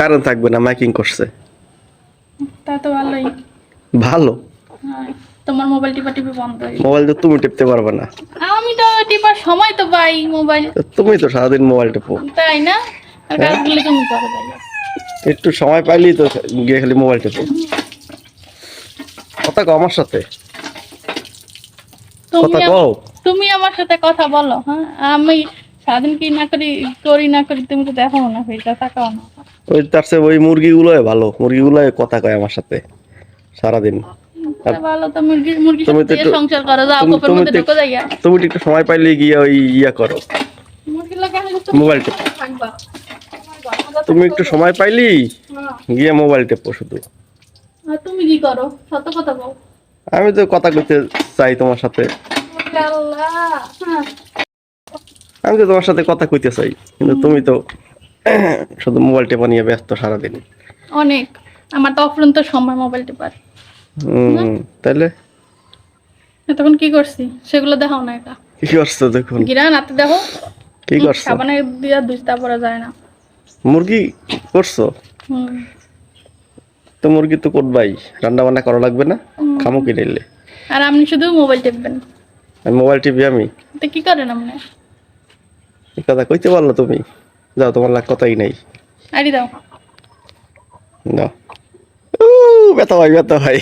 Current থাকবে না miking করছে। তা তো ভালোই। ভালো। হ্যাঁ, তোমার মোবাইল টিপা টিপি বন্ধ হয়ে মোবাইল তো তুমি টিপতে পারবে না। আমি তো টিপার সময় তো পাই মোবাইল তুমি তো সারাদিন মোবাইল টিপো। তাই না? আর হ্যাঁ। কাজগুলো তুমি করো একটু সময় পাইলেই তো গিয়ে খালি মোবাইল টিপো। কথা কও আমার সাথে। কথা কও। তুমি আমার সাথে কথা বলো হ্যাঁ? আমি সারাদিন কি না করি করি না করি তুমি তো দেখো না সেটা তাকাও না। ওই তার চেয়ে ওই মুরগিগুলো ভালো। মুরগিগুলো কথা কয় আমার সাথে সারাদিন। তুমি তো একটু- তুমি- সময় পাইলে গিয়ে ওই ইয়া করো। মোবাইল টেপো। তুমি একটু সময় পাইলি? হ্যাঁ। গিয়ে মোবাইল টেপো শুধু। তুমি কি করো? সত্য কথা বল। আমি তো কথা কইতে চাই তোমার সাথে। আমি তো তোমার সাথে কথা কইতে চাই কিন্তু তুমি তো শুধু মোবাইল টেপা নিয়ে ব্যস্ত সারাদিন। অনেক। আমার তো অফুরন্ত সময় মোবাইল টিপার। হম তাহলে তখন কি করছি? সেগুলো দেখাও না একা কি করছ দেখুন গিরা নাতে দেখো। কি করছ? সাবানে দিয়া দুইটা পরে যায় না। মুরগি করছ? হুম। তো মুরগি তো করবাই রান্না বান্না করা লাগবে না? খামো কি নিলে আর আপনি শুধু মোবাইল টিপবেন। আমি মোবাইল টিপি আমি। তো কি করেন আপনি? এই কথা কইতে পারল তুমি? যাও তোমার লাগ কথাই নাই। আরে দাও। দাও। ও ব্যথা ভাই ব্যথা ভাই